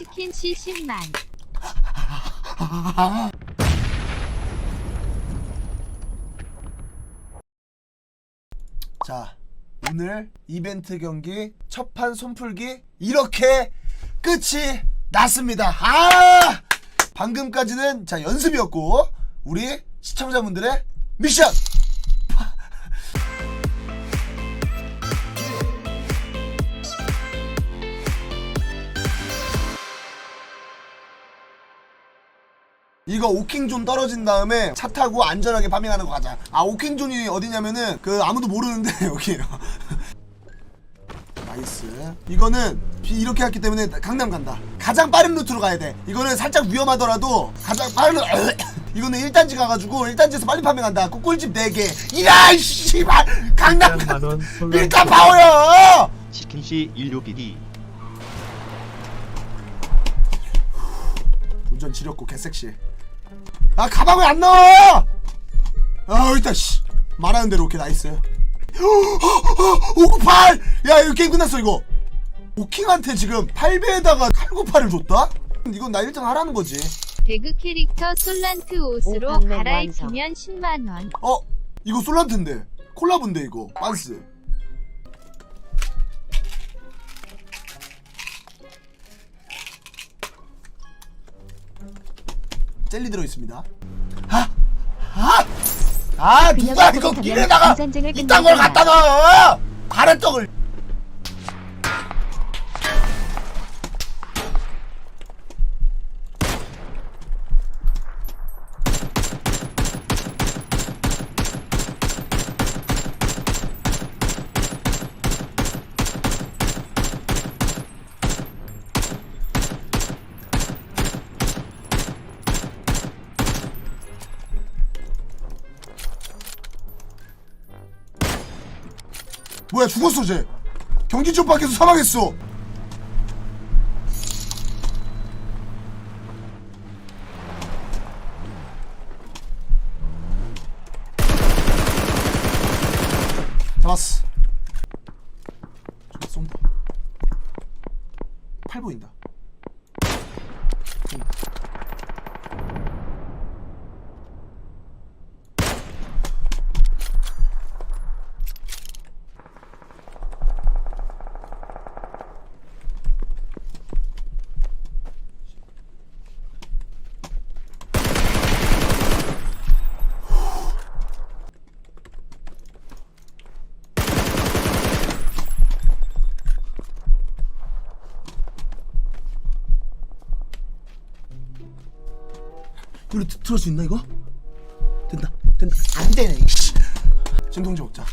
치킨 시 10만. 자 오늘 이벤트 경기 첫판 손풀기 이렇게 끝이 났습니다. 아 방금까지는 자 연습이었고 우리 시청자분들의 미션 이거 오킹존 떨어진 다음에 차 타고 안전하게 파밍하는 거 가자. 아 오킹존이 어디냐면은 그 아무도 모르는데 여기에요. 나이스. 이거는 비 이렇게 했기 때문에 강남 간다. 가장 빠른 루트로 가야 돼. 이거는 살짝 위험하더라도 가장 빠른 루... 이거는 1단지 가가지고 1단지에서 빨리 파밍한다. 그 꿀집 4개. 이라 씨발 강남 밀가 파워요. 치킨시 인류 비디 운전 지렸고 개섹시. 아 가방 왜 안 나와? 아 일단 씨 말하는 대로 오케이 나이스. 598! 야 이거 게임 끝났어 이거. 오킹한테 지금 8배에다가 898을 줬다? 이건 나 1등 하라는 거지. 배그 캐릭터 솔란트 옷으로 갈아입히면 10만 원. 어? 이거 솔란트인데 콜라보인데 이거 빤스 젤리 들어있습니다 아! 아! 아 누가 이거 길에다가 이딴 걸 갖다 놔 가래떡을 뭐야 죽었어 쟤. 경기지원 밖에서 사망했어. 잡았어. 쏜다. 팔 보인다. 응. 이거 들- 들을 수 있나 이거? 된다 된다. 안 되네 이씨. 진통제 먹자.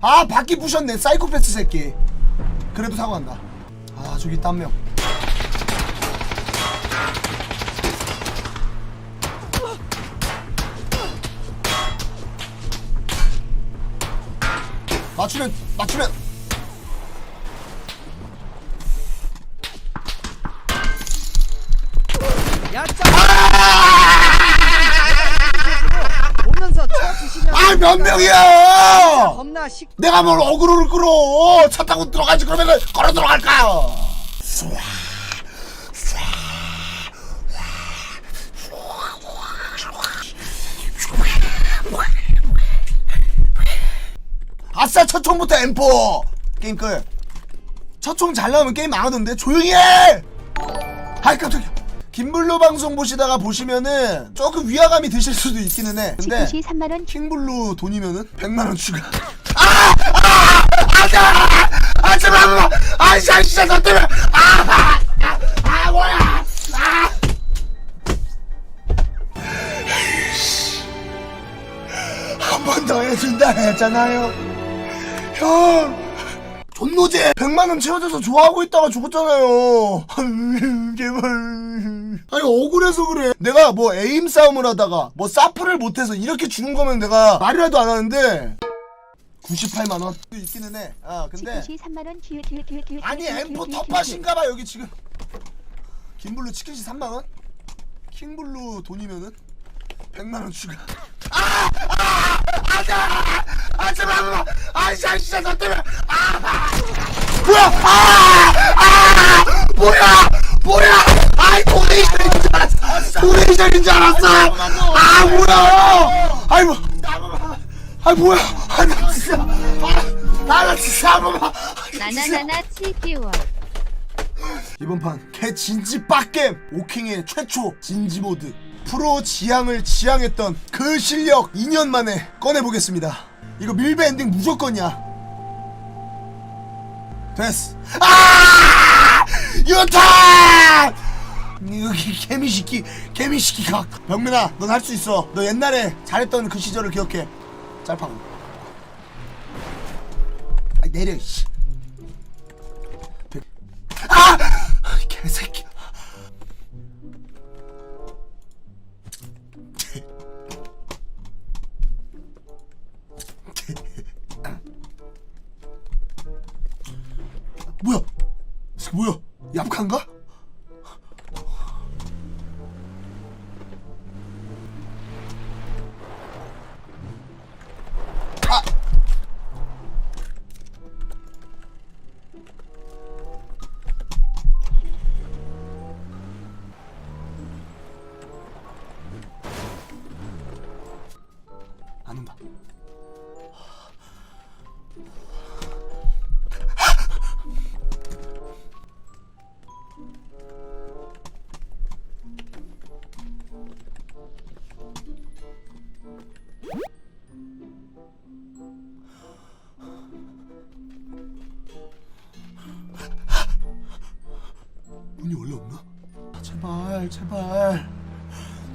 아 바퀴 부셨네 사이코패스 새끼. 그래도 사고 난다. 아 저기 있다 한명. 맞추면 맞추면 몇 명이야? 겁나 식 내가 뭘 어그로를 끌어? 차 타고 들어가지 그러면 걸어 들어갈까? 아싸 첫 총부터 M4 게임 끝 첫 총 잘 나오면 게임 망하던데. 조용히 해! 아이 깜짝이야 김블루 방송 보시다가 보시면은 조금 위화감이 드실 수도 있기는 해 근데 치킨시 3만 원 킹블루 돈이면은 100만 원 추가. 아! 아! 안돼! 아 제발! 아 진짜 진짜 너 때문에! 아! 아! 아, 아 뭐야! 아! 한 번 더 해준다 했잖아요. 형! 존노제 100만 원 채워줘서 좋아하고 있다가 죽었잖아요. 제발. 아니 억울해서 그래. 내가 뭐 에임 싸움을 하다가 뭐 사프를 못해서 이렇게 주는 거면 내가 말이라도 안 하는데 98만 원 있기는 해. 아 근데 치킨시 3만 원 큐, 큐, 큐, 큐, 아니 큐, 큐, 텃밭인가봐 여기 지금. 김블루 치킨시 3만 원? 킹블루 돈이면은 100만 원 추가. 아! 아! 아! 아! 아! 제발! 아! 진짜 진짜 너 때문에! 아! 아! 뭐야? 아! 아! 뭐야? 뭐야? 아이 도네이션인 줄 알았어. 도네이션인 줄 알았어. 아 뭐야? 아이 뭐. 아이 뭐야? 아나 진짜. 아나 진짜 한 번만. 아. 나나나나 7개월. 이번 판 개진지 빡겜. 오킹의 최초 진지 모드. 프로 지향을 지향했던 그 실력 2년 만에 꺼내보겠습니다. 이거 밀배 엔딩 무조건이야 됐어. 아! 유탄 여기 개미시키 개미시키가. 병민아 넌 할 수 있어. 너 옛날에 잘했던 그 시절을 기억해. 짤팡. 아 내려 이씨 뭐야? 뭐야? 얍칸가?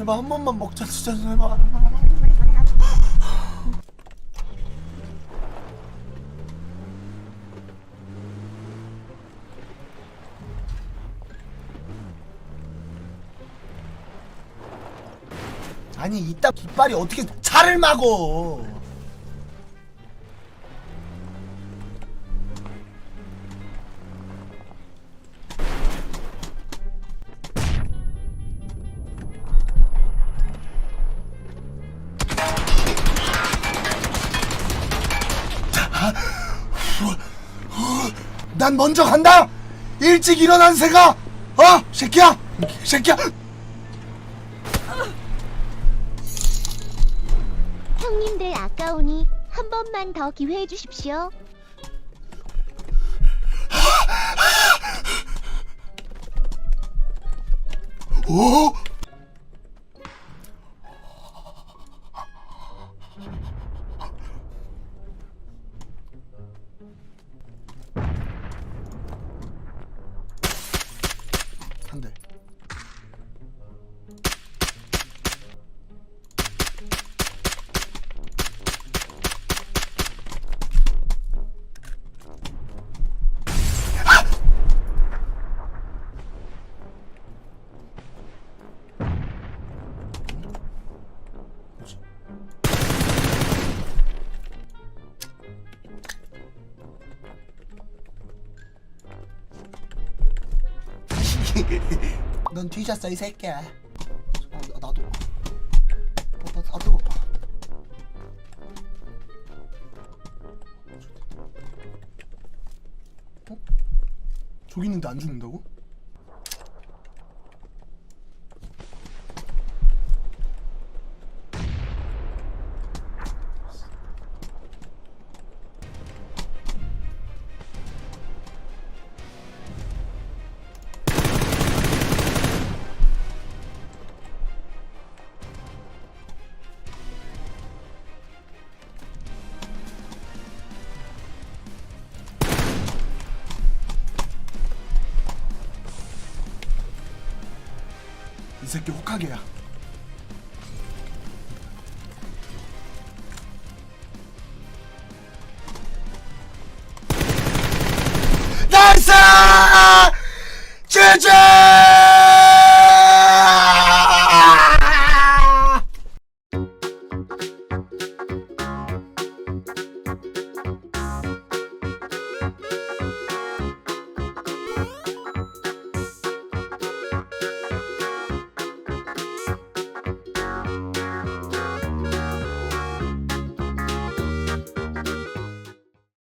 제발 한 번만 먹자 진짜 제발 아니 이따 깃발이 어떻게 차를 막어 난 먼저 간다! 일찍 일어난 새가! 어 새끼야! 새끼야! 형님들 아까우니 한 번만 더 기회해 주십시오. 오 넌 뒤졌어 이 새끼야. 어, 나- 나도. 어, 나, 나 뜨거. 어? 저기 있는데 안 죽는다고? 새끼 혹하게야. 나이스! 제제!